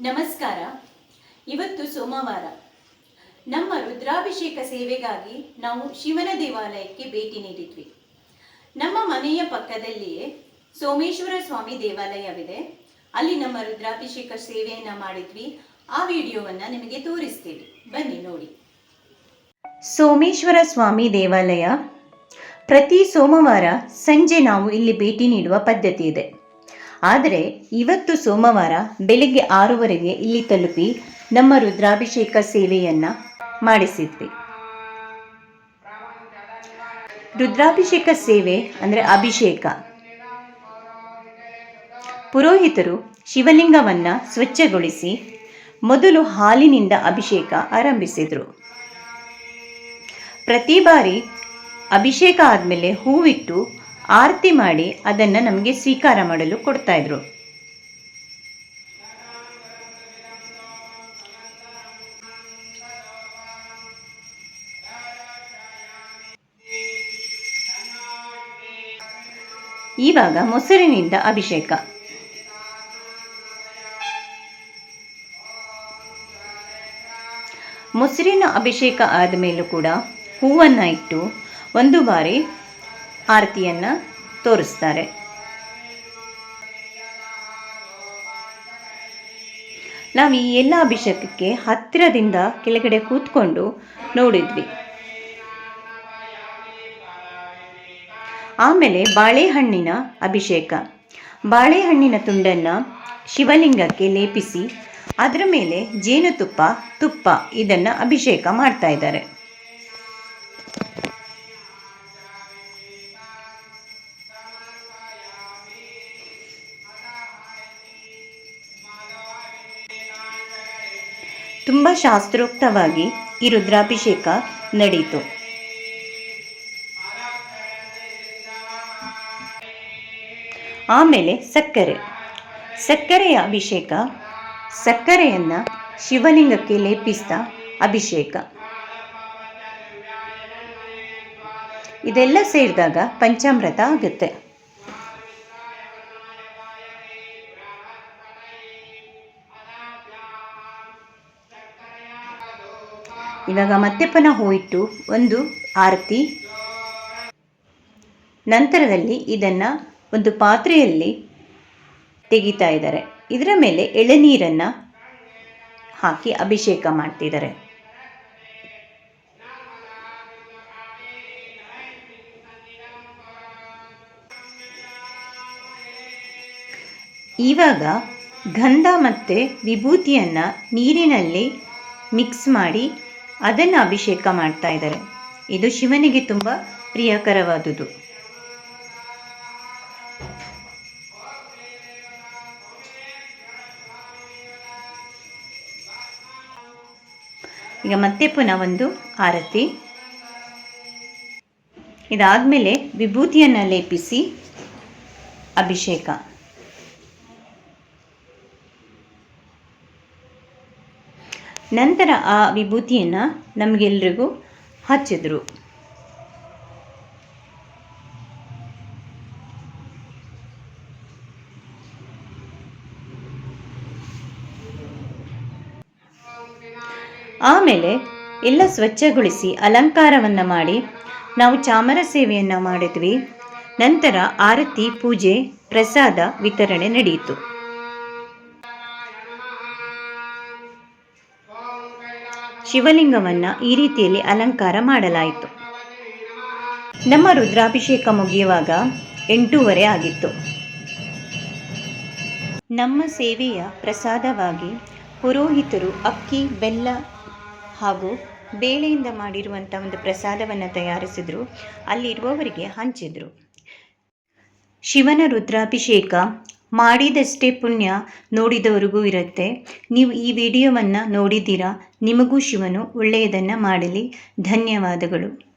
ನಮಸ್ಕಾರ. ಇವತ್ತು ಸೋಮವಾರ. ನಮ್ಮ ರುದ್ರಾಭಿಷೇಕ ಸೇವೆಗಾಗಿ ನಾವು ಶಿವನ ದೇವಾಲಯಕ್ಕೆ ಭೇಟಿ ನೀಡಿದ್ವಿ. ನಮ್ಮ ಮನೆಯ ಪಕ್ಕದಲ್ಲಿಯೇ ಸೋಮೇಶ್ವರ ಸ್ವಾಮಿ ದೇವಾಲಯವಿದೆ. ಅಲ್ಲಿ ನಮ್ಮ ರುದ್ರಾಭಿಷೇಕ ಸೇವೆಯನ್ನ ಮಾಡಿದ್ವಿ. ಆ ವಿಡಿಯೋವನ್ನ ನಿಮಗೆ ತೋರಿಸ್ತೀವಿ. ಬನ್ನಿ ನೋಡಿ. ಸೋಮೇಶ್ವರ ಸ್ವಾಮಿ ದೇವಾಲಯ. ಪ್ರತಿ ಸೋಮವಾರ ಸಂಜೆ ನಾವು ಇಲ್ಲಿ ಭೇಟಿ ನೀಡುವ ಪದ್ಧತಿ ಇದೆ. ಆದರೆ ಇವತ್ತು ಸೋಮವಾರ ಬೆಳಿಗ್ಗೆ ಆರೂವರೆಗೆ ಇಲ್ಲಿ ತಲುಪಿ ನಮ್ಮ ರುದ್ರಾಭಿಷೇಕ ಸೇವೆಯನ್ನ ಮಾಡಿಸಿದ್ವಿ. ರುದ್ರಾಭಿಷೇಕ ಸೇವೆ ಅಂದರೆ ಅಭಿಷೇಕ. ಪುರೋಹಿತರು ಶಿವಲಿಂಗವನ್ನ ಸ್ವಚ್ಛಗೊಳಿಸಿ ಮೊದಲು ಹಾಲಿನಿಂದ ಅಭಿಷೇಕ ಆರಂಭಿಸಿದರು. ಪ್ರತಿ ಬಾರಿ ಅಭಿಷೇಕ ಆದಮೇಲೆ ಹೂವಿಟ್ಟು ಆರತಿ ಮಾಡಿ ಅದನ್ನು ನಮಗೆ ಸ್ವೀಕಾರ ಮಾಡಲು ಕೊಡ್ತಾ ಇದ್ರು. ಇವಾಗ ಮೊಸರಿನಿಂದ ಅಭಿಷೇಕ. ಮೊಸರಿನ ಅಭಿಷೇಕ ಆದ ಮೇಲೂ ಕೂಡ ಹೂವನ್ನು ಇಟ್ಟು ಒಂದು ಬಾರಿ ಆರತಿಯನ್ನು ತೋರಿಸ್ತಾರೆ. ನಾವು ಈ ಎಲ್ಲ ಅಭಿಷೇಕಕ್ಕೆ ಹತ್ತಿರದಿಂದ ಕೆಳಗಡೆ ಕೂತ್ಕೊಂಡು ನೋಡಿದ್ವಿ. ಆಮೇಲೆ ಬಾಳೆಹಣ್ಣಿನ ಅಭಿಷೇಕ. ಬಾಳೆಹಣ್ಣಿನ ತುಂಡನ್ನು ಶಿವಲಿಂಗಕ್ಕೆ ಲೇಪಿಸಿ, ಅದರ ಮೇಲೆ ಜೇನುತುಪ್ಪ, ತುಪ್ಪ ಇದನ್ನು ಅಭಿಷೇಕ ಮಾಡ್ತಾ ಇದ್ದಾರೆ. ತುಂಬ ಶಾಸ್ತ್ರೋಕ್ತವಾಗಿ ಈ ರುದ್ರಾಭಿಷೇಕ ನಡೆಯಿತು ಆಮೇಲೆ ಸಕ್ಕರೆ. ಸಕ್ಕರೆಯ ಅಭಿಷೇಕ, ಸಕ್ಕರೆಯನ್ನು ಶಿವಲಿಂಗಕ್ಕೆ ಲೇಪಿಸ್ತಾ ಅಭಿಷೇಕ. ಇದೆಲ್ಲ ಸೇರಿದಾಗ ಪಂಚಾಮೃತ ಆಗುತ್ತೆ. ಇವಾಗ ಮತ್ತೆ ಪುನಃ ಹೂವಿಟ್ಟು ಒಂದು ಆರತಿ. ನಂತರದಲ್ಲಿ ಇದನ್ನು ಒಂದು ಪಾತ್ರೆಯಲ್ಲಿ ತೆಗಿತಾ ಇದ್ದಾರೆ. ಇದರ ಮೇಲೆ ಎಳೆನೀರನ್ನು ಹಾಕಿ ಅಭಿಷೇಕ ಮಾಡ್ತಿದ್ದಾರೆ. ಇವಾಗ ಗಂಧ ಮತ್ತು ವಿಭೂತಿಯನ್ನು ನೀರಿನಲ್ಲಿ ಮಿಕ್ಸ್ ಮಾಡಿ ಅದನ್ನು ಅಭಿಷೇಕ ಮಾಡ್ತಾ ಇದ್ದಾರೆ. ಇದು ಶಿವನಿಗೆ ತುಂಬ ಪ್ರಿಯಕರವಾದುದು ಈಗ ಮತ್ತೆ ಪುನಃ ಒಂದು ಆರತಿ. ಇದಾದಮೇಲೆ ವಿಭೂತಿಯನ್ನು ಲೇಪಿಸಿ ಅಭಿಷೇಕ. ನಂತರ ಆ ವಿಭೂತಿಯನ್ನು ನಮಗೆಲ್ರಿಗೂ ಹಚ್ಚಿದ್ರು. ಆಮೇಲೆ ಎಲ್ಲ ಸ್ವಚ್ಛಗೊಳಿಸಿ ಅಲಂಕಾರವನ್ನು ಮಾಡಿ ನಾವು ಚಾಮರ ಸೇವೆಯನ್ನು ಮಾಡಿದ್ವಿ ನಂತರ ಆರತಿ, ಪೂಜೆ, ಪ್ರಸಾದ ವಿತರಣೆ ನಡೆಯಿತು ಶಿವಲಿಂಗವನ್ನು ಈ ರೀತಿಯಲ್ಲಿ ಅಲಂಕಾರ ಮಾಡಲಾಯಿತು. ನಮ್ಮ ರುದ್ರಾಭಿಷೇಕ ಮುಗಿಯುವಾಗ ಎಂಟೂವರೆ ಆಗಿತ್ತು. ನಮ್ಮ ಸೇವೆಯ ಪ್ರಸಾದವಾಗಿ ಪುರೋಹಿತರು ಅಕ್ಕಿ, ಬೆಲ್ಲ ಹಾಗೂ ಬೇಳೆಯಿಂದ ಮಾಡಿರುವಂಥ ಒಂದು ಪ್ರಸಾದವನ್ನು ತಯಾರಿಸಿದ್ರು. ಅಲ್ಲಿರುವವರಿಗೆ ಹಂಚಿದ್ರು. ಶಿವನ ರುದ್ರಾಭಿಷೇಕ ಮಾಡಿದಷ್ಟೇ ಪುಣ್ಯ ನೋಡಿದವರಿಗೂ ಇರುತ್ತೆ. ನೀವು ಈ ವಿಡಿಯೋವನ್ನು ನೋಡಿದ್ದೀರಾ? ನಿಮಗೂ ಶಿವನು ಒಳ್ಳೆಯದನ್ನು ಮಾಡಲಿ. ಧನ್ಯವಾದಗಳು.